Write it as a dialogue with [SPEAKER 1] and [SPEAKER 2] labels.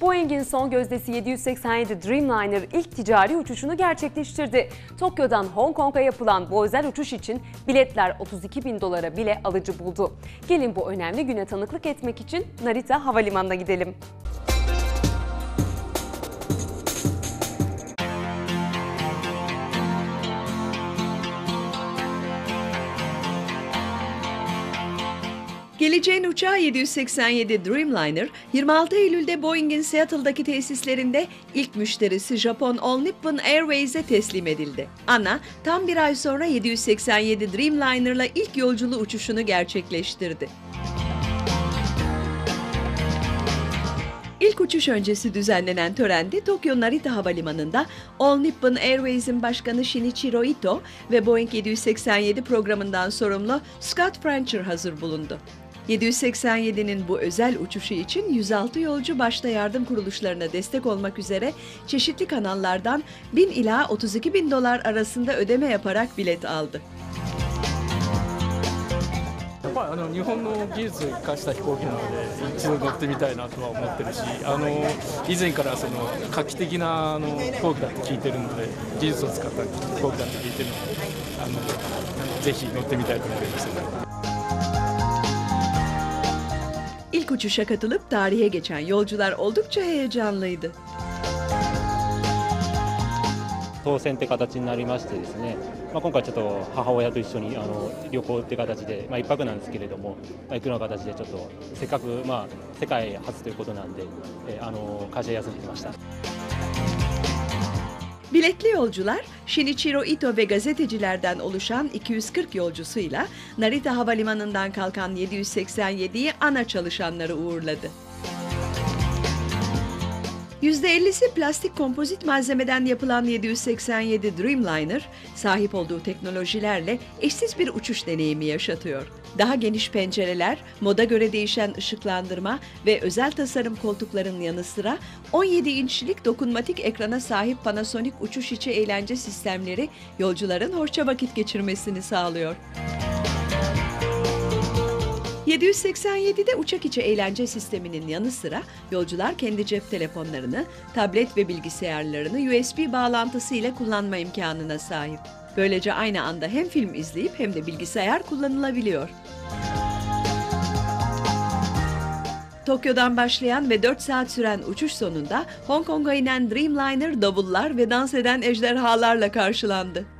[SPEAKER 1] Boeing'in son gözdesi 787 Dreamliner ilk ticari uçuşunu gerçekleştirdi. Tokyo'dan Hong Kong'a yapılan bu özel uçuş için biletler 32 bin dolara bile alıcı buldu. Gelin bu önemli güne tanıklık etmek için Narita Havalimanı'na gidelim.
[SPEAKER 2] Geleceğin uçağı 787 Dreamliner 26 Eylül'de Boeing'in Seattle'daki tesislerinde ilk müşterisi Japon All Nippon Airways'e teslim edildi. ANA tam bir ay sonra 787 Dreamliner'la ilk yolculuğu uçuşunu gerçekleştirdi. İlk uçuş öncesi düzenlenen törende Tokyo Narita Havalimanı'nda All Nippon Airways'in başkanı Shinichiro Ito ve Boeing 787 programından sorumlu Scott Frencher hazır bulundu. 787'nin bu özel uçuşu için 106 yolcu başta yardım kuruluşlarına destek olmak üzere çeşitli kanallardan 1000 ila 32 bin dolar arasında ödeme yaparak bilet aldı.
[SPEAKER 3] やっぱりあの日本の技術を生かした飛行機なので一度乗ってみたいなとは思ってるしあの以前からその画期的なあの飛行機だって聞いてるので技術を使った飛行機だって聞いてるのであのぜひ乗ってみたいと思います。
[SPEAKER 2] İlk uçuşa katılıp tarihe geçen yolcular oldukça heyecanlıydı.
[SPEAKER 4] 当選って形になりましてですね、まあ、今回ちょっと母親と一緒にあの旅行って形で、まあ、1泊なんですけれども、まあ、行くような形でちょっとせっかく、まあ、世界初ということなんで、えーあの会社休んできました。
[SPEAKER 2] Biletli yolcular Shinichiro Ito ve gazetecilerden oluşan 240 yolcusuyla Narita Havalimanı'ndan kalkan 787'yi ana çalışanları uğurladı. %50'si plastik kompozit malzemeden yapılan 787 Dreamliner, sahip olduğu teknolojilerle eşsiz bir uçuş deneyimi yaşatıyor. Daha geniş pencereler, moda göre değişen ışıklandırma ve özel tasarım koltukların yanı sıra 17 inçlik dokunmatik ekrana sahip Panasonic uçuş içi eğlence sistemleri yolcuların hoşça vakit geçirmesini sağlıyor. 787'de uçak içi eğlence sisteminin yanı sıra yolcular kendi cep telefonlarını, tablet ve bilgisayarlarını USB bağlantısı ile kullanma imkanına sahip. Böylece aynı anda hem film izleyip hem de bilgisayar kullanılabiliyor. Tokyo'dan başlayan ve 4 saat süren uçuş sonunda Hong Kong'a inen Dreamliner davullar ve dans eden ejderhalarla karşılandı.